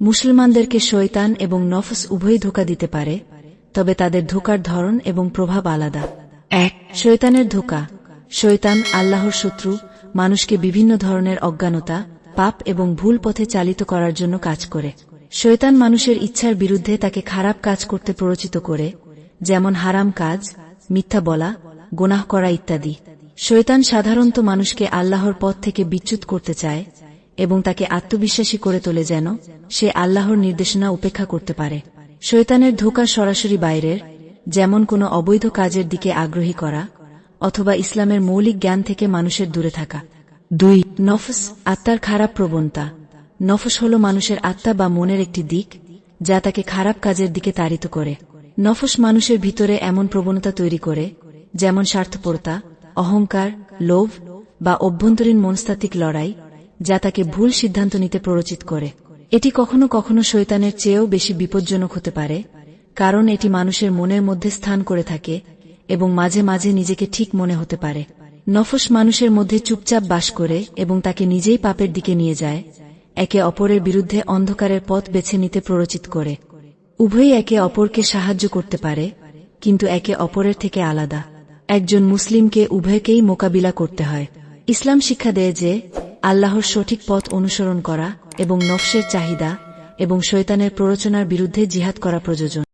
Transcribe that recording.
মুসলমানদেরকে শয়তান এবং নফস উভয়ই ধোকা দিতে পারে, তবে তাদের ধোকার ধরন এবং প্রভাব আলাদা। এক, শয়তানের ধোকা। শৈতান আল্লাহর শত্রু, মানুষকে বিভিন্ন ধরনের অজ্ঞানতা, পাপ এবং ভুল পথে চালিত করার জন্য কাজ করে। শৈতান মানুষের ইচ্ছার বিরুদ্ধে তাকে খারাপ কাজ করতে প্ররোচিত করে, যেমন হারাম কাজ, মিথ্যা বলা, গোনাহ করা ইত্যাদি। শৈতান সাধারণত মানুষকে আল্লাহর পথ থেকে বিচ্যুত করতে চায় এবং তাকে আত্মবিশ্বাসী করে তোলে যেন সে আল্লাহর নির্দেশনা উপেক্ষা করতে পারে। শৈতানের ধোকা সরাসরি বাইরের, যেমন কোনো অবৈধ কাজের দিকে আগ্রহী করা অথবা ইসলামের মৌলিক জ্ঞান থেকে মানুষের দূরে থাকা। দুই, নফস, আত্মার খারাপ প্রবণতা। নফস হল মানুষের আত্মা বা মনের একটি দিক, যা তাকে খারাপ কাজের দিকে তাড়িত করে। নফস মানুষের ভিতরে এমন প্রবণতা তৈরি করে, যেমন স্বার্থপরতা, অহংকার, লোভ বা অভ্যন্তরীণ মনস্তাত্ত্বিক লড়াই যা তাকে ভুল সিদ্ধান্ত নিতে প্ররোচিত করে। এটি কখনো কখনো শৈতানের চেয়েও বেশি বিপজ্জনক হতে পারে, কারণ এটি মানুষের মনের মধ্যে স্থান করে থাকে এবং মাঝে মাঝে নিজেকে ঠিক মনে হতে পারে। নফস মানুষের মধ্যে চুপচাপ বাস করে এবং তাকে নিজেই পাপের দিকে নিয়ে যায়, একে অপরের বিরুদ্ধে অন্ধকারের পথ বেছে নিতে প্ররোচিত করে। উভয়ই একে অপরকে সাহায্য করতে পারে, কিন্তু একে অপরের থেকে আলাদা। একজন মুসলিমকে উভয়কেই মোকাবিলা করতে হয়। ইসলাম শিক্ষা দেয় যে আল্লাহর সঠিক পথ অনুসরণ করা এবং নফসের চাহিদা এবং শৈতানের প্ররোচনার বিরুদ্ধে জিহাদ করা প্রয়োজন।